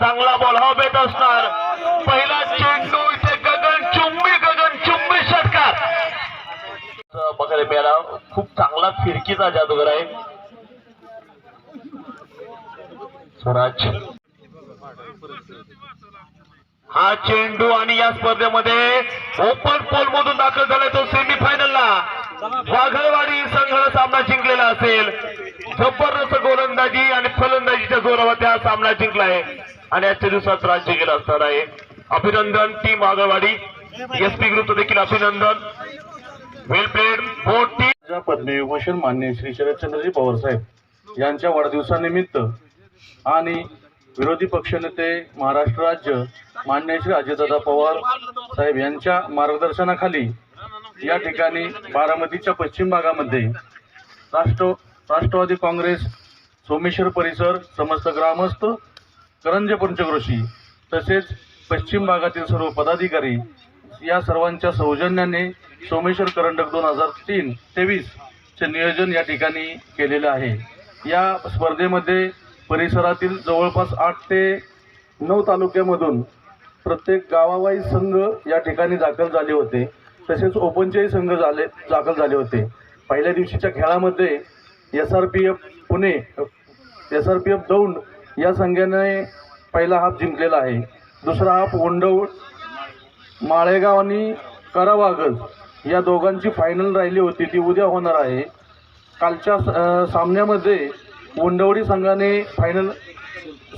चांगला बॉल हा बेट असणार. पहिला चेंडू इथे गगन चुंबी गगन चुंबी षटकार. बघायला मिळाला. खूप चांगला फिरकीचा जादूगर आहे. स्वराज. हा चेंडू आणि या स्पर्धेमध्ये ओपन पोल मधून दाखल झालाय तो सेमीफायनलला वाघळवाडी संघाला सामना जिंकलेला असेल. जबरदस्त गोलंदाजी आणि फलंदाजीच्या जोरावर त्या सामना जिंकलाय. आणि आजच्या दिवसात राज्य गेला असणार आहे. अभिनंदन टीम वाघळवाडी एसपी ग्रुप देखील अभिनंदन. Well played boat team Padma Vibhushan मान्य श्री शरदचंद्रजी पवार साहेब यांच्या वाढदिवसानिमित्त आणि विरोधी पक्षनेते महाराष्ट्र राज्य मान्य श्री अजितदादा पवार साहेब यांच्या मार्गदर्शनाखाली या ठिकाणी बारामतीच्या पश्चिम भागामध्ये राष्ट्र राष्ट्रवादी काँग्रेस सोमेश्वर परिसर समस्त ग्रामस्थ करंजे पंचक्रोशी तसेच पश्चिम भागातील सर्व पदाधिकारी या सर्वांच्या सौजन्याने सोमेश्वर करंडक दोन हजार तीन तेवीस चे नियोजन या ठिकाणी केलेलं आहे. या स्पर्धेमध्ये परिसरातील जवळपास आठ ते नऊ तालुक्यामधून प्रत्येक गावावाईज संघ या ठिकाणी दाखल झाले होते. तसेच ओपनचेही संघ झाले दाखल झाले होते. पहिल्या दिवशीच्या खेळामध्ये S R P F Pune S R P F Daund या संघाने पहिला हाफ जिंकलेला आहे. दुसरा हाफ वंडव माळेगाव आणि करावागज या दोघांची फायनल राहिली होती. ती उद्या होणार आहे. कालच्या सामन्यामध्ये वंडवडी संघाने फायनल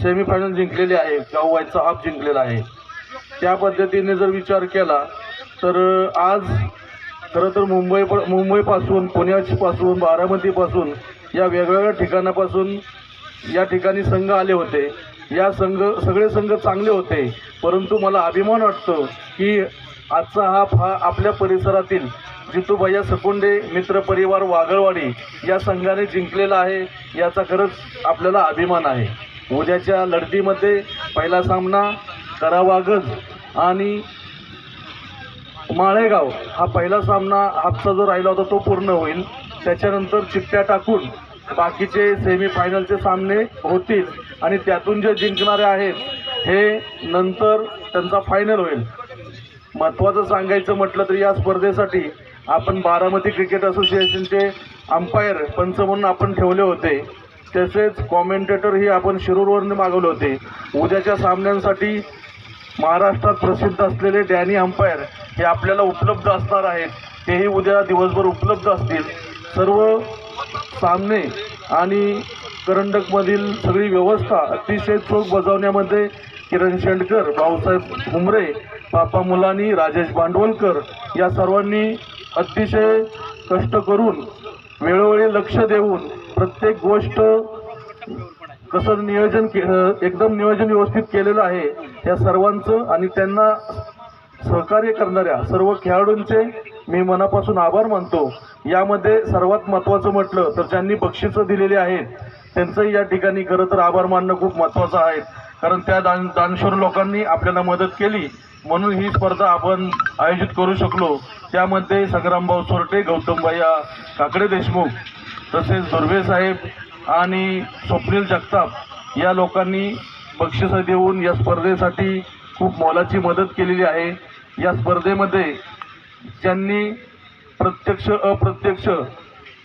सेमीफायनल जिंकलेली आहे. गाववाईचा हाफ जिंकलेला आहे. त्या पद्धतीने जर विचार केला तर आज खरं तर मुंबई मुंबईपासून पुण्यापासून बारामतीपासून या वेगवेगळ्या ठिकाणापासून या ठिकाणी संघ आले होते. या संघ सगळे संघ चांगले होते. परंतु मला अभिमान वाटतो की आजचा हा फा आपल्या परिसरातील जितूभैया सकुंडे मित्र परिवार वागळवाडी या संघाने जिंकलेला आहे याचा खरंच आपल्याला अभिमान आहे. उद्याच्या लढतीमध्ये पहिला सामना करावागज आणि माळेगाव हा पहिला सामना आजचा जो राहिला होता तो पूर्ण होईल. त्याच्यानंतर चिठ्ठ्या टाकून बाकीचे सेमीफायनलचे सामने होतील आणि त्यातून जे जिंकणारे आहेत हे नंतर त्यांचा फायनल होईल. महत्त्वाचं सांगायचं म्हटलं तर या स्पर्धेसाठी आपण बारामती क्रिकेट असोसिएशनचे अंपायर पंच म्हणून आपण ठेवले होते. तसेच कॉमेंटेटरही आपण शिरूरवरून मागवले होते. उद्याच्या सामन्यांसाठी महाराष्ट्रात प्रसिद्ध असलेले डॅनी अंपायर हे आपल्याला उपलब्ध असणार आहेत तेही उद्या दिवसभर उपलब्ध असतील. सर्व सामने आणि करंडकमधील सगळी व्यवस्था अतिशय चोख बजावण्यामध्ये किरण शेंडकर भाऊसाहेब हुमरे पापा मुलानी राजेश भांडवलकर या सर्वांनी अतिशय कष्ट करून वेळोवेळी लक्ष देऊन प्रत्येक गोष्ट कसं नियोजन के एकदम नियोजन व्यवस्थित केलेलं आहे या सर्वांचं आणि त्यांना सहकार्य करणाऱ्या सर्व खेळाडूंचे मी मनापासून आभार मानतो. यामध्ये सर्वात महत्त्वाचं म्हटलं तर ज्यांनी बक्षिसं दिलेली आहेत त्यांचंही या ठिकाणी खरं तर आभार मानणं खूप महत्त्वाचं आहे. कारण त्या दान दानशूर लोकांनी आपल्याला मदत केली म्हणून ही स्पर्धा आपण आयोजित करू शकलो. त्यामध्ये संग्रामभाऊ सोरटे गौतमभाई काकडे देशमुख तसेच दुर्वे साहेब आणि स्वप्नील जगताप या लोकांनी बक्षिसं देऊन या स्पर्धेसाठी खूप मोलाची मदत केलेली आहे. या स्पर्धेमध्ये ज्यांनी प्रत्यक्ष अप्रत्यक्ष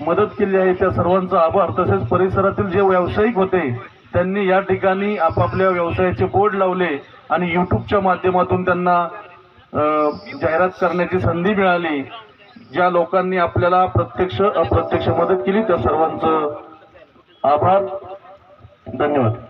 मदत केली आहे. त्या सर्वांचा आभार. तसेच परिसरातील जे व्यावसायिक होते त्यांनी या ठिकाणी आपापल्या व्यवसायाचे बोर्ड लावले आणि यूट्यूबच्या माध्यमातून त्यांना जाहिरात करण्याची संधी मिळाली. ज्या लोकांनी आपल्याला प्रत्यक्ष अप्रत्यक्ष मदत केली त्या सर्वांचं आभार धन्यवाद